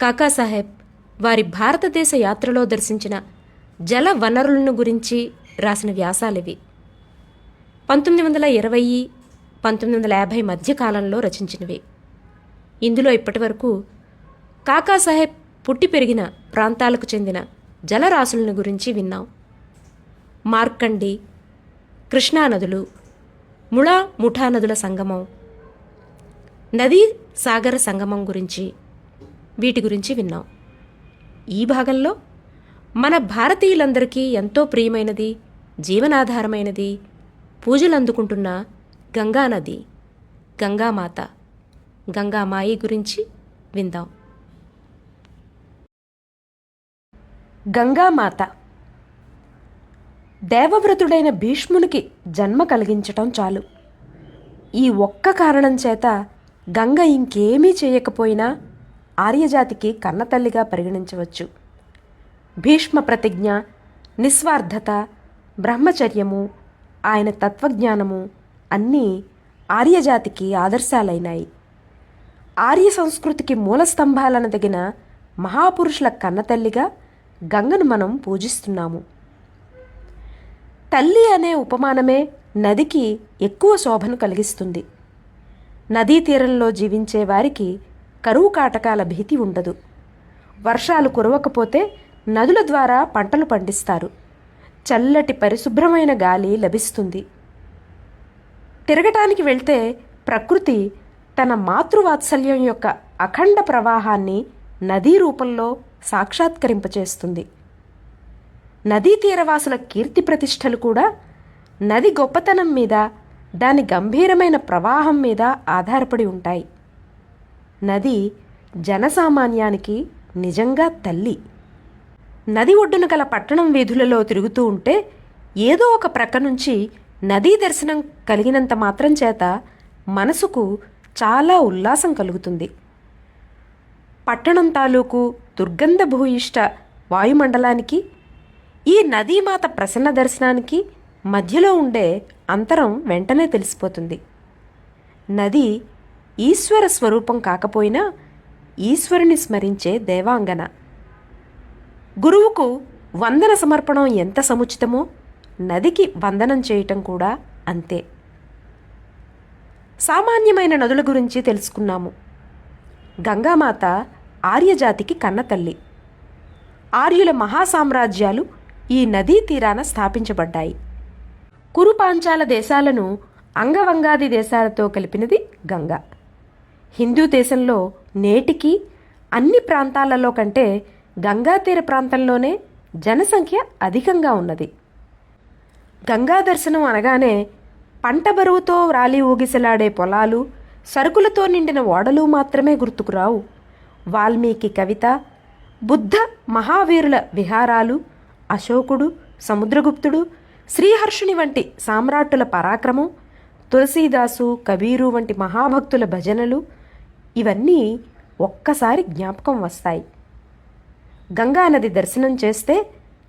కాకాసాహెబ్ వారి భారతదేశ యాత్రలో దర్శించిన జల వనరులను గురించి రాసిన వ్యాసాలివి. పంతొమ్మిది వందల ఇరవై పంతొమ్మిది వందల యాభై మధ్య కాలంలో రచించినవి. ఇందులో ఇప్పటివరకు కాకాసాహెబ్ పుట్టి పెరిగిన ప్రాంతాలకు చెందిన జలరాశులను గురించి విన్నాం. మార్కండి కృష్ణానదులు ముళా ముఠా నదుల సంగమం నదీ సాగర సంగమం గురించి వీటి గురించి విన్నాం. ఈ భాగంలో మన భారతీయులందరికీ ఎంతో ప్రియమైనది జీవనాధారమైనది పూజలు అందుకుంటున్న గంగానది గంగామాత గంగామాయి గురించి విందాం. గంగామాత దేవవ్రతుడైన భీష్మునికి జన్మ కలిగించటం చాలు. ఈ ఒక్క కారణం చేత గంగ ఇంకేమీ చేయకపోయినా ఆర్యజాతికి కన్నతల్లిగా పరిగణించవచ్చు. భీష్మ ప్రతిజ్ఞ నిస్వార్థత బ్రహ్మచర్యము ఆయన తత్వజ్ఞానము అన్నీ ఆర్యజాతికి ఆదర్శాలైనాయి. ఆర్య సంస్కృతికి మూల స్తంభాలనదగిన మహాపురుషుల కన్నతల్లిగా గంగను మనం పూజిస్తున్నాము. తల్లి అనే ఉపమానమే నదికి ఎక్కువ శోభను కలిగిస్తుంది. నదీ తీరంలో జీవించే వారికి కరువు కాటకాల భీతి ఉండదు. వర్షాలు కురవకపోతే నదుల ద్వారా పంటలు పండిస్తారు. చల్లటి పరిశుభ్రమైన గాలి లభిస్తుంది. తిరగటానికి వెళ్తే ప్రకృతి తన మాతృవాత్సల్యం యొక్క అఖండ ప్రవాహాన్ని నదీ రూపంలో సాక్షాత్కరింపచేస్తుంది. నదీ తీరవాసుల కీర్తి ప్రతిష్టలు కూడా నది గొప్పతనం మీద దాని గంభీరమైన ప్రవాహం మీద ఆధారపడి ఉంటాయి. నది జనసామాన్యానికి నిజంగా తల్లి. నది ఒడ్డున గల పట్టణం వీధులలో తిరుగుతూ ఉంటే ఏదో ఒక ప్రక్క నుంచి నదీ దర్శనం కలిగినంత మాత్రం చేత మనసుకు చాలా ఉల్లాసం కలుగుతుంది. పట్టణం తాలూకు దుర్గంధ భూయిష్ట వాయుమండలానికి ఈ నదీమాత ప్రసన్న దర్శనానికి మధ్యలో ఉండే అంతరం వెంటనే తెలిసిపోతుంది. నది ఈశ్వర స్వరూపం కాకపోయినా ఈశ్వరుని స్మరించే దేవాంగన. గురువుకు వందన సమర్పణం ఎంత సముచితమో నదికి వందనం చేయటం కూడా అంతే. సామాన్యమైన నదుల గురించి తెలుసుకున్నాము. గంగామాత ఆర్యజాతికి కన్నతల్లి. ఆర్యుల మహాసామ్రాజ్యాలు ఈ నదీ తీరాన స్థాపించబడ్డాయి. కురుపాంచాల దేశాలను అంగవంగాది దేశాలతో కలిపినది గంగా. హిందూ దేశంలో నేటికి అన్ని ప్రాంతాలలో కంటే గంగా తీర ప్రాంతంలోనే జనసంఖ్య అధికంగా ఉన్నది. గంగా దర్శనం అనగానే పంట బరువుతో రాలి ఊగిసలాడే పొలాలు సరుకులతో నిండిన ఓడలు మాత్రమే గుర్తుకురావు వాల్మీకి కవిత బుద్ధ మహావీరుల విహారాలు అశోకుడు సముద్రగుప్తుడు శ్రీహర్షుని వంటి సామ్రాట్టుల పరాక్రమం తులసీదాసు కబీరు వంటి మహాభక్తుల భజనలు ఇవన్నీ ఒక్కసారి జ్ఞాపకం వస్తాయి. గంగానది దర్శనం చేస్తే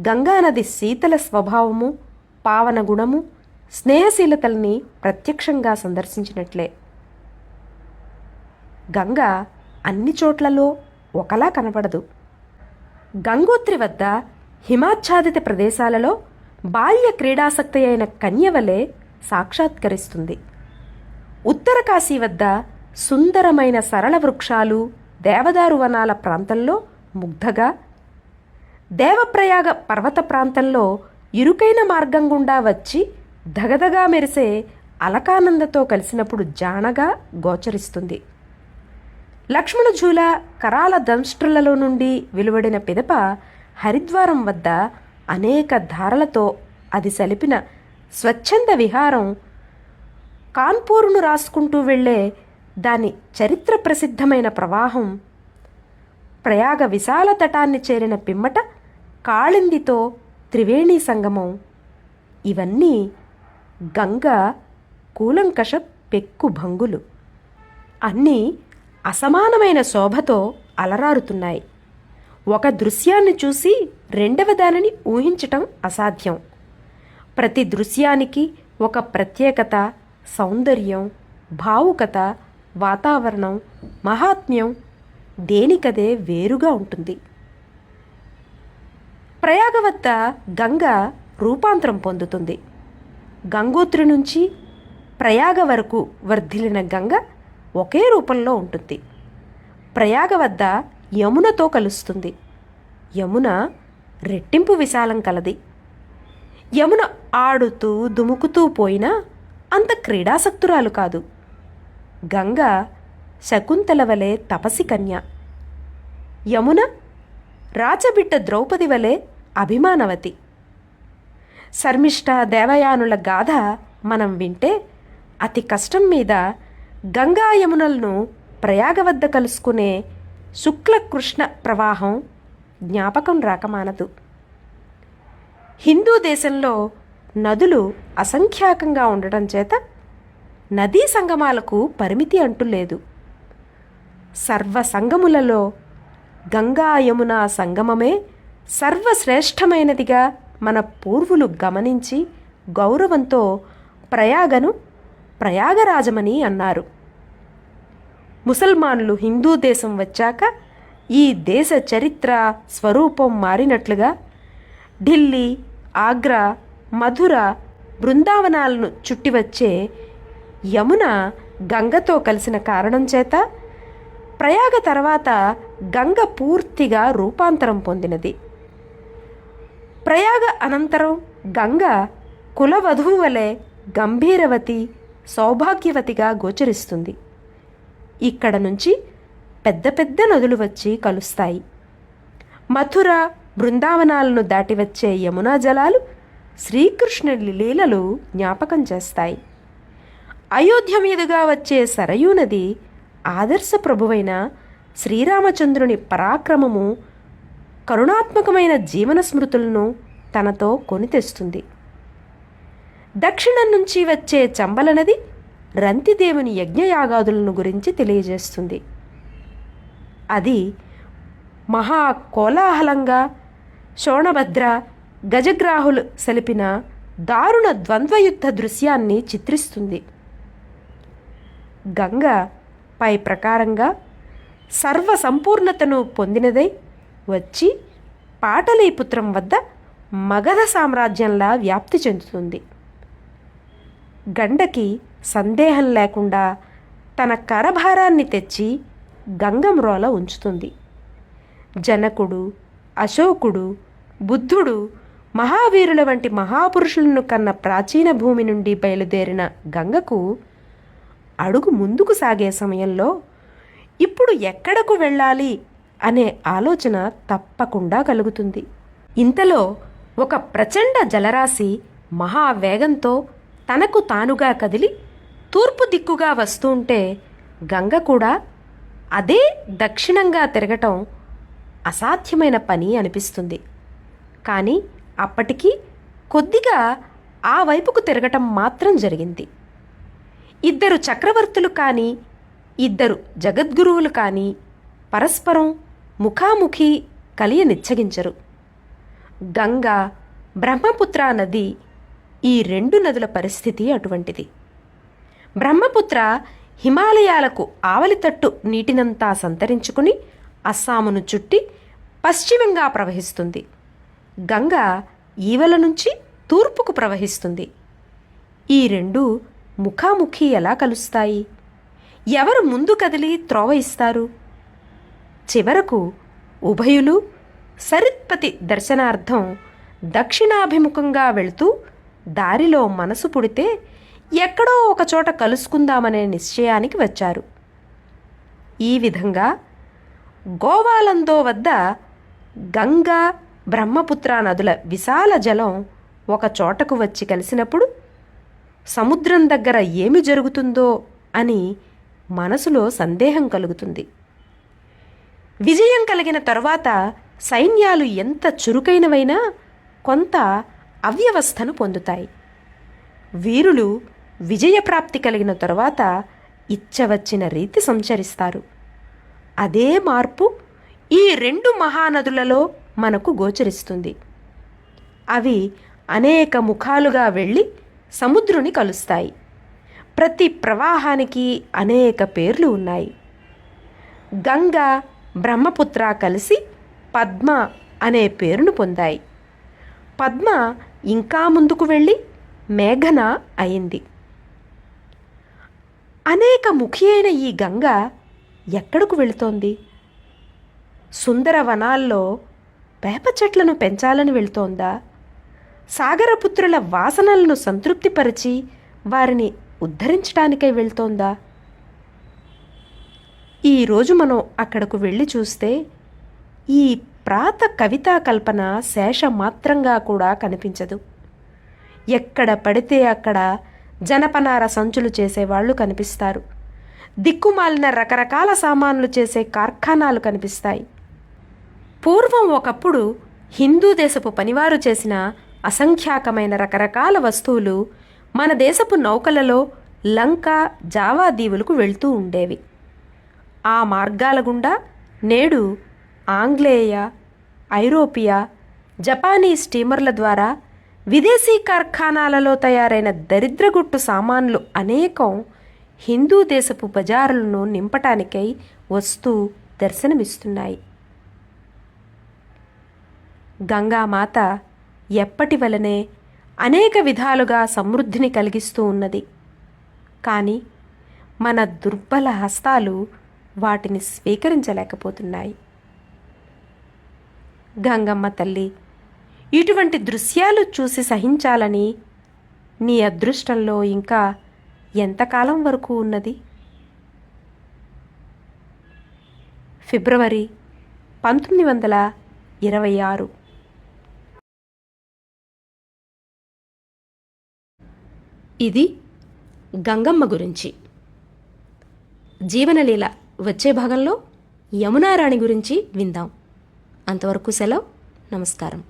గంగానది శీతల స్వభావము పావన గుణము స్నేహశీలతల్ని ప్రత్యక్షంగా సందర్శించినట్లే. గంగ అన్ని చోట్లలో ఒకలా కనపడదు గంగోత్రి వద్ద హిమాచ్ఛాదిత ప్రదేశాలలో బాల్య క్రీడాసక్తి అయిన కన్యవలే సాక్షాత్కరిస్తుంది. ఉత్తర కాశీ వద్ద సుందరమైన సరళ వృక్షాలు దేవదారు వనాల ప్రాంతంలో ముగ్ధగా దేవప్రయాగ పర్వత ప్రాంతంలో ఇరుకైన మార్గం గుండా వచ్చి దగదగా మెరిసే అలకానందతో కలిసినప్పుడు జానగా గోచరిస్తుంది. లక్ష్మణజూల కరాల దంష్ట్రులలో నుండి వెలువడిన పిదప హరిద్వారం వద్ద అనేక ధారలతో అది సలిపిన స్వచ్ఛంద విహారం కాన్పూర్ను రాసుకుంటూ వెళ్ళే దాని చరిత్ర ప్రసిద్ధమైన ప్రవాహం ప్రయాగ విశాల తటాన్ని చేరిన పిమ్మట కాళిందితో త్రివేణి సంగమం. ఇవన్నీ గంగ కూలంకష పెక్కు భంగులు. అన్నీ అసమానమైన శోభతో అలరారుతున్నాయి. ఒక దృశ్యాన్ని చూసి రెండవ దానిని ఊహించటం అసాధ్యం. ప్రతి దృశ్యానికి ఒక ప్రత్యేకత సౌందర్యం భావుకత వాతావరణం మహాత్మ్యం దేనికదే వేరుగా ఉంటుంది. ప్రయాగ వద్ద గంగ రూపాంతరం పొందుతుంది. గంగోత్రి నుంచి ప్రయాగ వరకు వర్ధిల్లిన గంగ ఒకే రూపంలో ఉంటుంది. ప్రయాగ వద్ద యమునతో కలుస్తుంది. యమున రెట్టింపు విశాలం కలది. యమున ఆడుతూ దుముకుతూ పోయినా అంత క్రీడాసక్తురాలు కాదు. గంగ శకుంతల వలె తపసి కన్య. యమున రాచబిడ్డ ద్రౌపది వలె అభిమానవతి. శర్మిష్ట దేవయానుల గాథ మనం వింటే అతి కష్టం మీద గంగా యమునలను ప్రయాగ వద్ద కలుసుకునే శుక్ల కృష్ణ ప్రవాహం జ్ఞాపకం రాకమానదు హిందూ దేశంలో నదులు అసంఖ్యాకంగా ఉండటం చేత నదీ సంగమాలకు పరిమితి అంటూ లేదు సర్వ సంగములలో గంగా యమున సంగమమే సర్వశ్రేష్టమైనదిగా మన పూర్వులు గమనించి గౌరవంతో ప్రయాగను ప్రయాగరాజమని అన్నారు. ముసల్మాన్లు హిందూ దేశం వచ్చాక ఈ దేశ చరిత్ర స్వరూపం మారినట్లుగా ఢిల్లీ ఆగ్రా మధుర బృందావనాలను చుట్టి వచ్చే యమున గంగతో కలిసిన కారణం చేత ప్రయాగ తర్వాత గంగ పూర్తిగా రూపాంతరం పొందినది. ప్రయాగ అనంతరం గంగ కులవధువు వలె గంభీరవతి సౌభాగ్యవతిగా గోచరిస్తుంది. ఇక్కడ నుంచి పెద్ద పెద్ద నదులు వచ్చి కలుస్తాయి. మథుర బృందావనాలను దాటి వచ్చే యమునా జలాలు శ్రీకృష్ణుడి లీలలు జ్ఞాపకం చేస్తాయి. అయోధ్య మీదుగా వచ్చే సరయూ నది ఆదర్శ ప్రభువైన శ్రీరామచంద్రుని పరాక్రమము కరుణాత్మకమైన జీవన స్మృతులను తనతో కొని తెస్తుంది దక్షిణం నుంచి వచ్చే చంబల నది రంతిదేవుని యజ్ఞయాగాదులను గురించి తెలియజేస్తుంది. అది మహా కోలాహలంగా శోణభద్ర గజగ్రాహులు సలిపిన దారుణ ద్వంద్వయుద్ధ దృశ్యాన్ని చిత్రిస్తుంది. గంగ పై ప్రకారంగా సర్వ సంపూర్ణతను పొందినదై వచ్చి పాటలీపుత్రం వద్ద మగధ సామ్రాజ్యంలా వ్యాప్తి చెందుతుంది. గండకి సందేహం లేకుండా తన కరభారాన్ని తెచ్చి గంగమ్రోల ఉంచుతుంది. జనకుడు అశోకుడు బుద్ధుడు మహావీరుల వంటి మహాపురుషులను కన్న ప్రాచీన భూమి నుండి బయలుదేరిన గంగకు అడుగు ముందుకు సాగే సమయంలో ఇప్పుడు ఎక్కడకు వెళ్ళాలి అనే ఆలోచన తప్పకుండా కలుగుతుంది. ఇంతలో ఒక ప్రచండ జలరాశి మహావేగంతో తనకు తానుగా కదిలి తూర్పు దిక్కుగా వస్తుంటే గంగ కూడా అదే దక్షిణంగా తిరగటం అసాధ్యమైన పని అనిపిస్తుంది. కానీ అప్పటికీ కొద్దిగా ఆ వైపుకు తిరగటం మాత్రం జరిగింది. ఇద్దరు చక్రవర్తులు కానీ ఇద్దరు జగద్గురువులు కానీ పరస్పరం ముఖాముఖి కలియ నిచ్చగించరు గంగా బ్రహ్మపుత్ర నది ఈ రెండు నదుల పరిస్థితి అటువంటిది. బ్రహ్మపుత్ర హిమాలయాలకు ఆవలితట్టు నీటినంతా సంతరించుకుని అస్సామును చుట్టి పశ్చిమంగా ప్రవహిస్తుంది. గంగ ఈవల నుంచి తూర్పుకు ప్రవహిస్తుంది. ఈ రెండు ముఖాముఖి ఎలా కలుస్తాయి? ఎవరు ముందు కదిలి త్రోవ ఇస్తారు? చివరకు ఉభయులు సరిత్పతి దర్శనార్థం దక్షిణాభిముఖంగా వెళుతూ దారిలో మనసు పుడితే ఎక్కడో ఒకచోట కలుసుకుందామనే నిశ్చయానికి వచ్చారు. ఈ విధంగా గోవాలందో వద్ద గంగా బ్రహ్మపుత్ర నదుల విశాల జలం ఒక చోటకు వచ్చి కలిసినప్పుడు సముద్రం దగ్గర ఏమి జరుగుతుందో అని మనసులో సందేహం కలుగుతుంది. విజయం కలిగిన తరువాత సైన్యాలు ఎంత చురుకైనవైనా కొంత అవ్యవస్థను పొందుతాయి. వీరులు విజయప్రాప్తి కలిగిన తరువాత ఇచ్చవచ్చిన రీతి సంచరిస్తారు. అదే మార్పు ఈ రెండు మహానదులలో మనకు గోచరిస్తుంది. అవి అనేక ముఖాలుగా వెళ్ళి సముద్రుని కలుస్తాయి. ప్రతి ప్రవాహానికి అనేక పేర్లు ఉన్నాయి. గంగ బ్రహ్మపుత్ర కలిసి పద్మ అనే పేరును పొందాయి. పద్మ ఇంకా ముందుకు వెళ్ళి మేఘన అయింది. అనేక ముఖి అయిన ఈ గంగ ఎక్కడకు వెళుతోంది? సుందర వనాల్లో వేప చెట్లను పెంచాలని వెళుతోందా? సాగరపుత్రుల వాసనలను సంతృప్తిపరిచి వారిని ఉద్ధరించడానికై వెళ్తోందా? ఈరోజు మనం అక్కడకు వెళ్ళి చూస్తే ఈ ప్రాత కవితా కల్పన శేష మాత్రంగా కూడా కనిపించదు. ఎక్కడ పడితే అక్కడ జనపనార సంచులు చేసేవాళ్ళు కనిపిస్తారు. దిక్కుమాలిన రకరకాల సామాన్లు చేసే కార్ఖానాలు కనిపిస్తాయి. పూర్వం ఒకప్పుడు హిందూ దేశపు పనివారు చేసిన అసంఖ్యాకమైన రకరకాల వస్తువులు మన దేశపు నౌకలలో లంక జావా దీవులకు వెళ్తూ ఉండేవి. ఆ మార్గాల గుండా నేడు ఆంగ్లేయ ఐరోపియా జపానీ స్టీమర్ల ద్వారా విదేశీ కార్ఖానాలలో తయారైన దరిద్రగుట్టు సామాన్లు అనేకం హిందూ దేశపు బజారులను నింపటానికై వస్తూ దర్శనమిస్తున్నాయి. గంగామాత ఎప్పటి వలనే అనేక విధాలుగా సమృద్ధిని కలిగిస్తూ ఉన్నది. కానీ మన దుర్బల హస్తాలు వాటిని స్వీకరించలేకపోతున్నాయి. గంగమ్మ తల్లి ఇటువంటి దృశ్యాలు చూసి సహించాలని నీ అదృష్టంలో ఇంకా ఎంతకాలం వరకు ఉన్నది? ఫిబ్రవరి పంతొమ్మిది వందల ఇరవై ఆరు. ఇది గంగమ్మ గురించి. జీవనలీల వచ్చే భాగంలో యమునారాణి గురించి విందాం. అంతవరకు సెలవు. నమస్కారం.